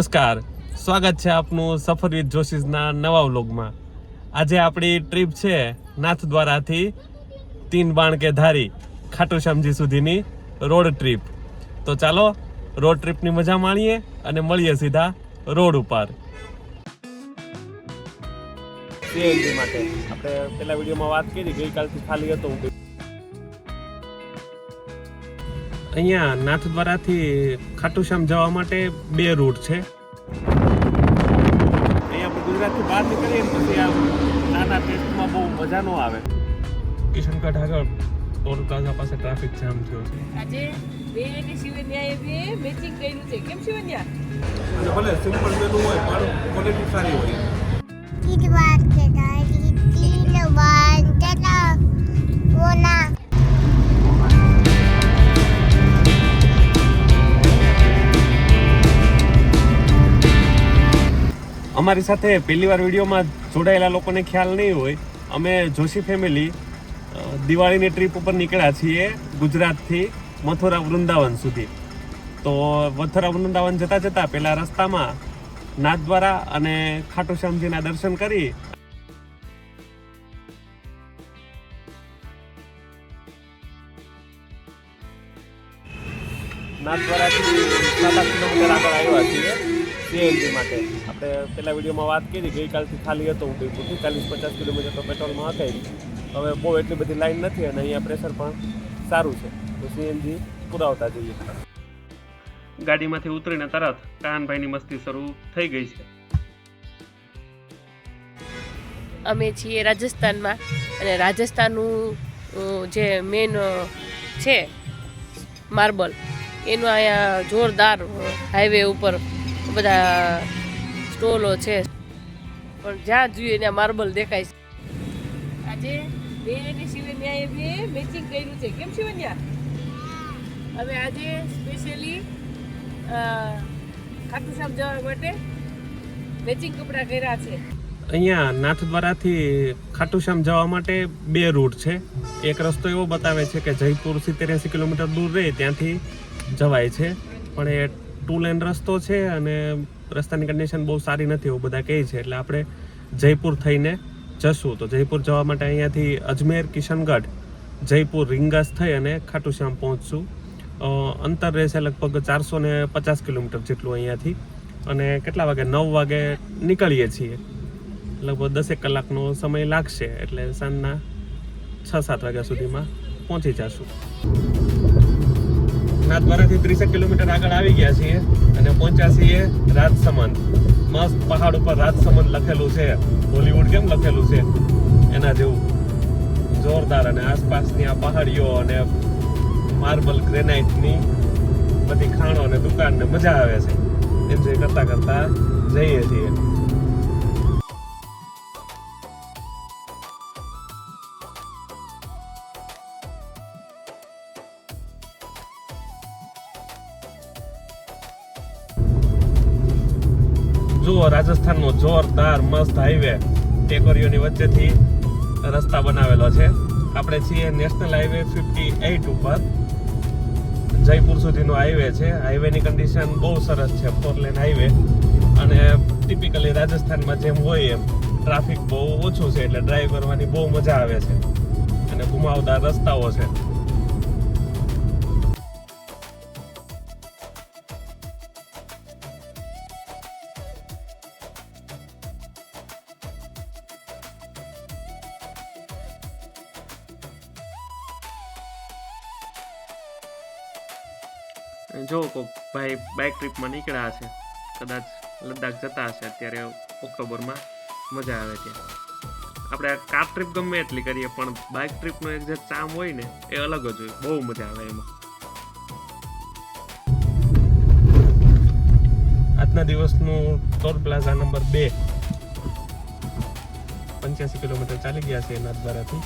નમસ્કાર. સ્વાગત છે આપનું સફર વિથ જોશીસના નવા વ્લોગમાં. આજે આપણી ટ્રીપ છે નાથદ્વારાથી તીન બાણ કે ધારી ખાટુ શ્યામજી સુધીની રોડ ટ્રીપ. તો ચાલો રોડ ટ્રીપની મજા માણીએ અને મળીએ સીધા રોડ ઉપર. સીએનજી માટે. આપણે પેલા વિડીયોમાં વાત કરી, ગઈકાલથી ખાલી હતો અહીંયા નાથદ્વારાથી ખાટુશ્યામ જવા માટે બે રૂટ છે. અહીંયા આપણે ગુજરાતથી બહાર નીકળીએ પછી બહુ મજા ન આવે. કિશનગઢ આગળ ટોલ પ્લાઝા પાસે ટ્રાફિક જામ થયો છે. આજે બે અને શિવન્યાએ બે મેચિંગ કર્યું છે. કેમ શિવન્યા ભલે સિમ્પલ મેનુ હોય પણ ક્વોલિટી સારી હોય. તીજ વાત કે તીજ વાત કે ના અમારી સાથે પહેલી વાર વિડીયોમાં જોડાયેલા લોકોને ખ્યાલ નહીં હોય. અમે જોશી ફેમિલી દિવાળીની ટ્રીપ ઉપર નીકળ્યા છીએ ગુજરાતથી મથુરા વૃંદાવન સુધી. તો મથુરા વૃંદાવન જતાં જતાં પહેલાં રસ્તામાં નાથદ્વારા અને ખાટુ શ્યામજીના દર્શન કરી. નાથદ્વારાથી સીએનજી માટે. આપણે પહેલા વિડીયોમાં વાત કરી ગઈકાલથી ખાલી હતો હું બિલકુલ ચાલીસ પચાસ કિલોમીટર તો પેટ્રોલમાં હતા હવે બહુ એટલી બધી લાઈન નથી અને અહીંયા પ્રેશર પણ સારું છે. તો સીએનજી પુરાવતા જઈએ. ગાડીમાંથી ઉતરીને તરત કાનભાઈની મસ્તી શરૂ થઈ ગઈ છે. અમે છીએ રાજસ્થાનમાં અને રાજસ્થાનનું જે મેન છે માર્બલ એનું અહીંયા જોરદાર હાઈવે ઉપર બધા સ્ટોલો છે. પણ જ્યાં જોઈએ ત્યાં માર્બલ દેખાય છે. આજે બે શિવે ન્યાય બે મેચિંગ કર્યું છે. કેમ શિવન્યા? હવે આજે સ્પેશિયલી ખાટુશ્યામ જવા માટે મેચિંગ કપડાં કર્યા છે. અહીંયા નાથદ્વારાથી ખાટુશ્યામ જવા માટે બે રૂટ છે. એક રસ્તો એવો બતાવે છે કે જયપુર સિત્તેર એંસી કિલોમીટર દૂર રહે ત્યાંથી જવાય છે. પણ એ ટુ લેન રસ્તો છે અને રસ્તાની કન્ડિશન બહુ સારી નથી એવું બધા કહે છે. એટલે આપણે જયપુર થઈને જશું. તો જયપુર જવા માટે અહીંયાથી અજમેર, કિશનગઢ, જયપુર, રિંગાસ થઈ અને ખાટુશ્યામ પહોંચશું. અંતર રહેશે લગભગ ચારસો ને પચાસ કિલોમીટર જેટલું અહીંયાથી. અને કેટલા વાગે? નવ વાગે નીકળીએ છીએ. લગભગ દસેક કલાકનો સમય લાગશે એટલે સાંજના છ સાત વાગ્યા સુધીમાં પહોંચી જશું. નાથદ્વારાથી ત્રીસેક કિલોમીટર આગળ આવી ગયા છીએ અને પહોંચ્યા છીએ રાજસમંદ. મસ્ત પહાડ ઉપર રાજસમંદ લખેલું છે. બોલિવૂડ કેમ લખેલું છે? એના જેવું. જોરદાર અને આસપાસની આ પહાડીઓ અને માર્બલ ગ્રેનાઇટની બધી ખાણો અને દુકાનને મજા આવે છે. એન્જોય કરતાં કરતાં જઈએ છીએ. રાજસ્થાનનો જોરદાર મસ્ત હાઈવે ટેકરીઓની વચ્ચેથી રસ્તા બનાવેલો છે. આપણે છીએ નેશનલ હાઈવે ફિફ્ટી એઇટ ઉપર. જયપુર સુધીનો હાઈવે છે. હાઈવેની કન્ડિશન બહુ સરસ છે ફોર લેન હાઈવે અને ટિપિકલી રાજસ્થાનમાં જેમ હોય એમ ટ્રાફિક બહુ ઓછું છે એટલે ડ્રાઈવ કરવાની બહુ મજા આવે છે. અને ઘુમાવદાર રસ્તાઓ છે. જો કોક ભાઈ બાઇક ટ્રીપમાં નીકળ્યા હશે કદાચ લદ્દાખ જતા હશે અત્યારે ઓક્ટોબરમાં મજા આવે ત્યાં. આપણે કાર ટ્રીપ ગમે એટલી કરીએ પણ બાઇક ટ્રીપનો એક જે ચામ હોય ને એ અલગ જ હોય. બહુ મજા આવે એમાં. આજના દિવસનું ટોલ પ્લાઝા નંબર બે. પંચ્યાસી કિલોમીટર ચાલી ગયા છે નાથદ્વારાથી.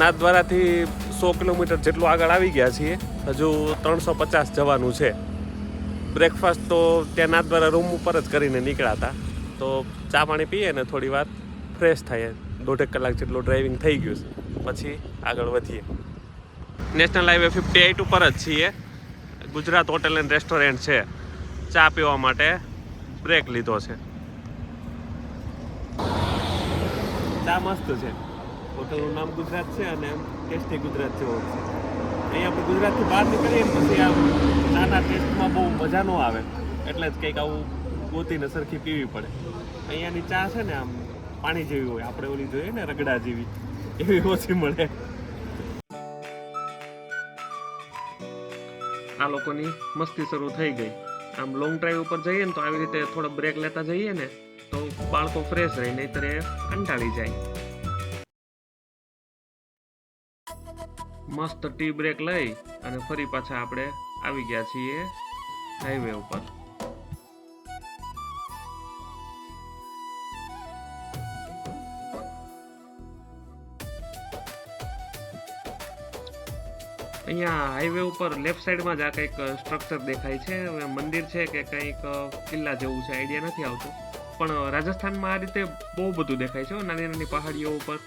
નાથદ્વારાથી સો કિલોમીટર જેટલું આગળ આવી ગયા છીએ. હજુ ત્રણસો પચાસ જવાનું છે. બ્રેકફાસ્ટ તો ત્યાં નાથદ્વારા રૂમ ઉપર જ કરીને નીકળ્યા હતા. તો ચા પાણી પીએ ને થોડી વાર ફ્રેશ થાય દોઢેક કલાક જેટલું ડ્રાઇવિંગ થઈ ગયું છે. પછી આગળ વધીએ. નેશનલ હાઈવે ફિફ્ટી એઇટ ઉપર જ છીએ. ગુજરાત હોટેલ એન્ડ રેસ્ટોરન્ટ છે. ચા પીવા માટે બ્રેક લીધો છે. ચા મસ્ત છે. હોટલનું નામ ગુજરાત છે અને ટેસ્ટી ગુજરાત જેવો છે. અહીં આપણે ગુજરાતથી બહાર નીકળીએ ને પછી આમ નાના ટેસ્ટમાં બહુ મજા ન આવે. એટલે જ કંઈક આવું ગોતીને સરખી પીવી પડે. અહીંયાની ચા છે ને આમ પાણી જેવી હોય. આપણે ઓલી જોઈએ ને રગડા જેવી. એવી ઓછી મળે. આ લોકોની મસ્તી શરૂ થઈ ગઈ. આમ લોંગ ડ્રાઈવ ઉપર જઈએ ને તો આવી રીતે થોડો બ્રેક લેતા જઈએ ને તો બાળકો ફ્રેશ રહે, નહીતર એ કંટાળી જાય. મસ્ત ટી બ્રેક લઈ અને ફરી પાછા આપણે આવી ગયા છીએ હાઈવે ઉપર. અહીંયા હાઈવે ઉપર લેફ્ટ સાઈડમાં જ આ કંઈક સ્ટ્રક્ચર દેખાય છે. મંદિર છે કે કંઈક કિલ્લા જેવું છે આઈડિયા નથી આવતો. પણ રાજસ્થાનમાં આ રીતે બહુ બધું દેખાય છે નાની નાની પહાડીઓ ઉપર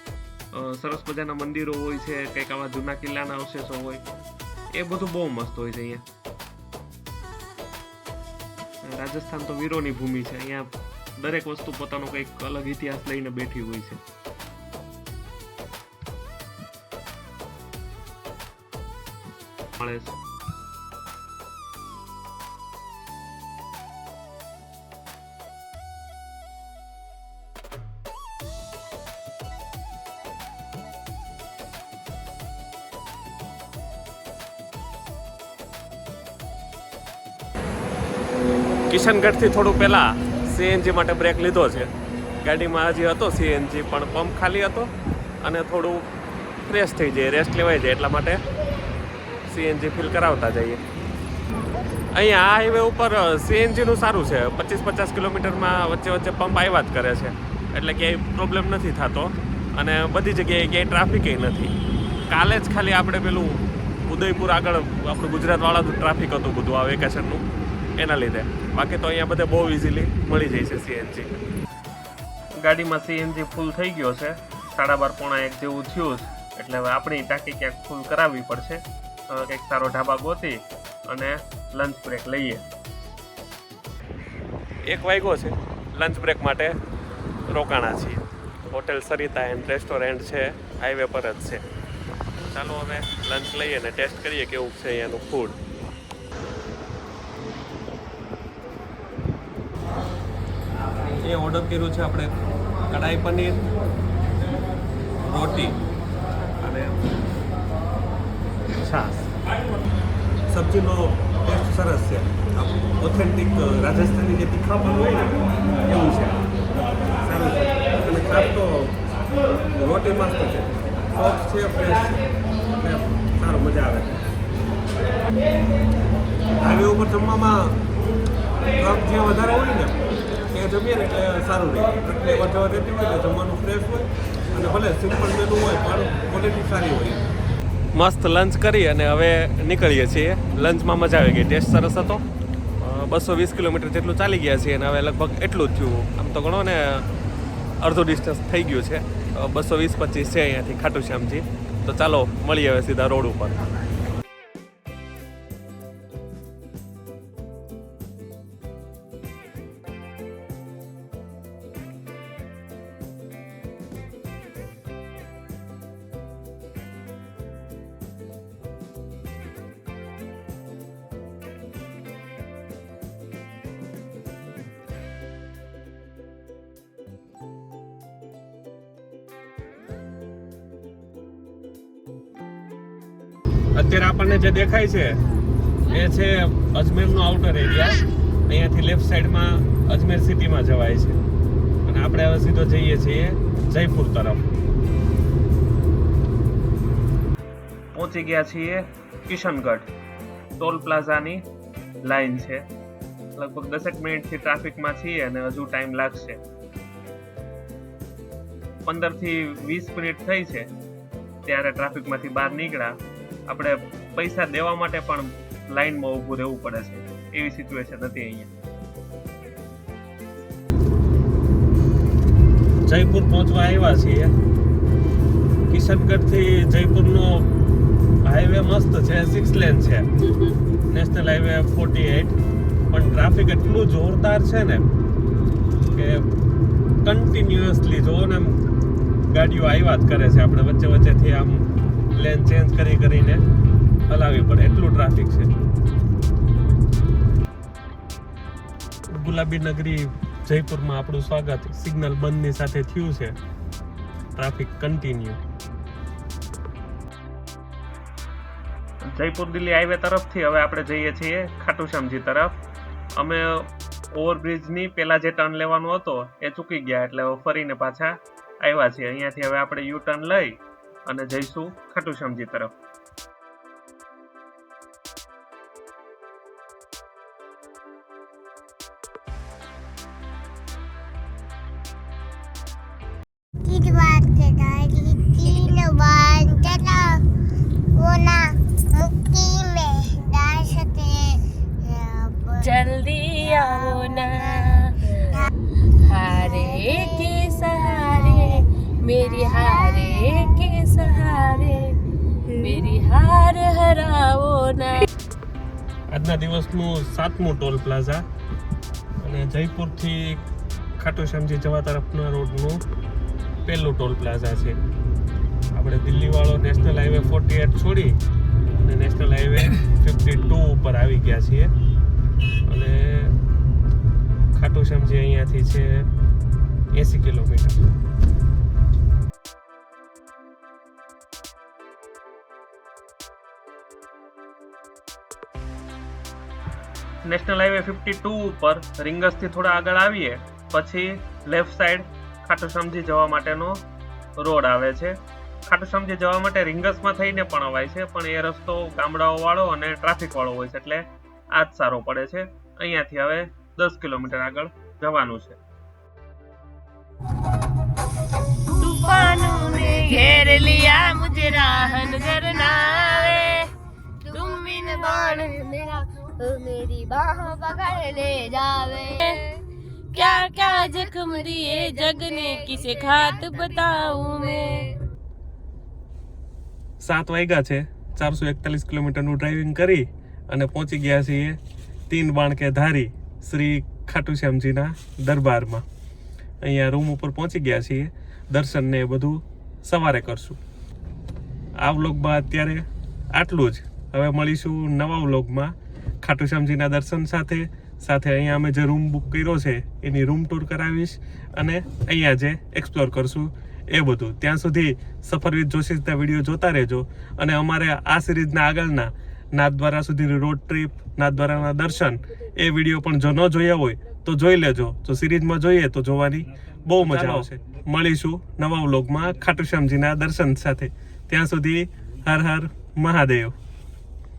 સરસ મજાના મંદિરો હોય છે, કંઈક આવા જૂના કિલ્લાના અવશેષો હોય. એ બધું બહુ મસ્ત હોય છે અહીંયા. રાજસ્થાન તો વીરોની ભૂમિ છે. અહીંયા દરેક વસ્તુ પોતાનો કંઈક અલગ ઇતિહાસ લઈને બેઠી હોય છે. મળે છે કિશનગઢથી થોડું પહેલાં સીએનજી માટે બ્રેક લીધો છે. ગાડીમાં હજી હતો સીએનજી પણ પંપ ખાલી હતો અને થોડું ફ્રેશ થઈ જાય રેસ્ટ લેવાઈ જાય, એટલા માટે સીએનજી ફિલ કરાવતા જઈએ. અહીંયા આ હાઈવે ઉપર સીએનજીનું સારું છે. પચીસ પચાસ કિલોમીટરમાં વચ્ચે વચ્ચે પંપ આવ્યા જ કરે છે. એટલે ક્યાંય પ્રોબ્લેમ નથી થતો અને બધી જગ્યાએ ક્યાંય ટ્રાફિક નથી. કાલે જ ખાલી આપણે પેલું ઉદયપુર આગળ, આપણું ગુજરાતવાળાનું ટ્રાફિક હતું બધું, આ વેકેશનનું એના લીધે. બાકી તો અહીંયા બધે બહુ ઇઝીલી મળી જાય છે સીએનજી ગાડીમાં સીએનજી ફૂલ થઈ ગયો છે. સાડા બાર પોણા એક જેવું થયું છે. એટલે હવે આપણી ટાંકી ક્યાંક ફૂલ કરાવવી પડશે. કંઈક સારો ઢાબા ગોતી અને લંચ બ્રેક લઈએ. એક વાગ્યો છે. લંચ બ્રેક માટે રોકાણા છીએ. હોટેલ સરિતા એન્ડ રેસ્ટોરન્ટ છે. હાઈવે પર જ છે. ચાલો હવે લંચ લઈએ ને ટેસ્ટ કરીએ કેવું છે અહીંયાનું ફૂડ એ ઓર્ડર કર્યું છે આપણે કઢાઈ પનીર, રોટી અને છાશ. સબ્જીનો ટેસ્ટ સરસ છે. ઓથેન્ટિક રાજસ્થાની જે તીખાપણ હોય ને, એવું છે. સારું છે. અને ખાસ તો રોટી મસ્ત છે. સોફ્ટ છે ફ્રેશ છે. સારું મજા આવે. હાઈવે ઉપર જમવામાં ટ્રક જે વધારે હોય ને એ જમીએ ને એટલે સારું રહે. એટલે વધારે રહેતી હોય એટલે જમવાનું ફ્રેશ હોય. અને ભલે સિમ્પલ મેનુ હોય, પણ ક્વોલિટી સારી હોય. મસ્ત લંચ કરી અને હવે નીકળીએ છીએ. લંચમાં મજા આવી ગઈ. ટેસ્ટ સરસ હતો. બસો વીસ કિલોમીટર જેટલું ચાલી ગયા છીએ અને હવે લગભગ એટલું જ થયું. આમ તો ગણો ને અડધું ડિસ્ટન્સ થઈ ગયું છે. બસો વીસ પચીસ છે અહીંયાથી ખાટુશ્યામથી. તો ચાલો, મળીએ હવે સીધા રોડ ઉપર. અત્યારે આપણને જે દેખાય છે, એ છે અજમેરનો આઉટર એરિયા અહીંયાથી લેફ્ટ સાઈડમાં અજમેર સિટીમાં જવાય છે. અને આપણે હવે સીધો જઈએ છીએ જયપુર તરફ. પહોંચી ગયા છીએ કિશનગઢ. ટોલ પ્લાઝાની લાઈન છે. લગભગ દસેક મિનિટથી ટ્રાફિકમાં છીએ અને હજુ ટાઈમ લાગશે. પંદરથી વીસ મિનિટ થઈ છે. ત્યારે ટ્રાફિકમાંથી બહાર નીકળ્યા. આપણે પૈસા દેવા માટે પણ લાઈનમાં ઊભું રહેવું પડે છે. એવી સિચ્યુએશન હતી અહીંયા. જયપુર પહોંચવા આવ્યા છીએ. કિશનગઢથી જયપુરનો હાઈવે મસ્ત છે સિક્સ લેન છે. નેશનલ હાઈવે ફોર્ટી એટ પણ ટ્રાફિક એટલું જોરદાર છે ને કે કન્ટિન્યુઅસલી જોવો ને ગાડીઓ આવ્યા જ કરે છે. આપણે વચ્ચે વચ્ચેથી આમ લેન ચેન્જ કરી કરીને હલાવવી પડે. એટલું ટ્રાફિક છે. ગુલાબી નગરી જયપુરમાં આપણું સ્વાગત. સિગ્નલ બંધની સાથે થયું છે. Traffic continue Jaipur Delhi highway તરફથી હવે આપણે જઈએ છીએ ખાટુશ્યામજી તરફ. અમે ઓવરબ્રિજની પહેલા જે ટર્ન લેવાનો હતો, એ ચૂકી ગયા એટલે ફરીને પાછા આવ્યા છીએ. અહીંયાથી હવે આપણે યુ ટર્ન લઈ અને જઈશું ખટુશ્યામજી તરફ. જલ્દી આવો ના. હારે કે મેરી હા ને આજના દિવસનું સાતમું ટોલ પ્લાઝા અને જયપુરથી ખાટુશ્યામજી જવા તરફના રોડનું પહેલું ટોલ પ્લાઝા છે. આપણે દિલ્હીવાળો નેશનલ હાઈવે ફોર્ટી એટ છોડી અને નેશનલ હાઈવે ફિફ્ટી ટુ ઉપર આવી ગયા છીએ. અને ખાટુશ્યામજી અહીંયાથી છે એંસી kilometre. National highway fifty two ઉપર રિંગસથી થોડા આગળ આવીએ, પછી લેફ્ટ સાઈડ ખાટુશ્યામજી જવા માટેનો રોડ આવે છે. ખાટુશ્યામજી જવા માટે રિંગસમાં થઈને પણ અવાય છે, પણ એ રસ્તો ગામડાઓવાળો અને ટ્રાફિકવાળો હોય છે, એટલે આ જ સારો પડે છે. અહીંયાથી હવે દસ કિલોમીટર આગળ જવાનું છે. मेरी बाह पकड़ ले जावे क्या क्या जख्म दिए जग ने किसे खात बताऊं मैं સાત વાગ્યા છે ચારસો એકતાલીસ કિલોમીટરનું ડ્રાઇવિંગ કરી અને પહોંચી ગયા છીએ તીન બાણ કે ધારી શ્રી ખાટુશ્યામજીના દરબારમાં અહીંયા રૂમ ઉપર પહોંચી ગયા છીએ દર્શન ને એ બધું સવારે કરશું આ વ્લોગમાં અત્યારે આટલું જ હવે મળીશું નવા વ્લોગમાં ખાટુશ્યામજીના દર્શન સાથે સાથે અહીંયા અમે જે રૂમ બુક કર્યો છે એની રૂમ ટૂર કરાવીશ અને અહીંયા જે એક્સપ્લોર કરશું એ બધું. ત્યાં સુધી સફર વિથ જોશીના વીડિયો જોતા રહેજો અને અમારે આ સિરીઝના આગળના નાથદ્વારા સુધીની રોડ ટ્રીપ નાથદ્વારાના દર્શન એ વીડિયો પણ જો ન જોયા હોય તો જોઈ લેજો. જો સિરીઝમાં જોઈએ તો જોવાની બહુ મજા આવશે. મળીશું નવા વ્લોગમાં ખાટુશ્યામજીના દર્શન સાથે. ત્યાં સુધી હર હર મહાદેવ.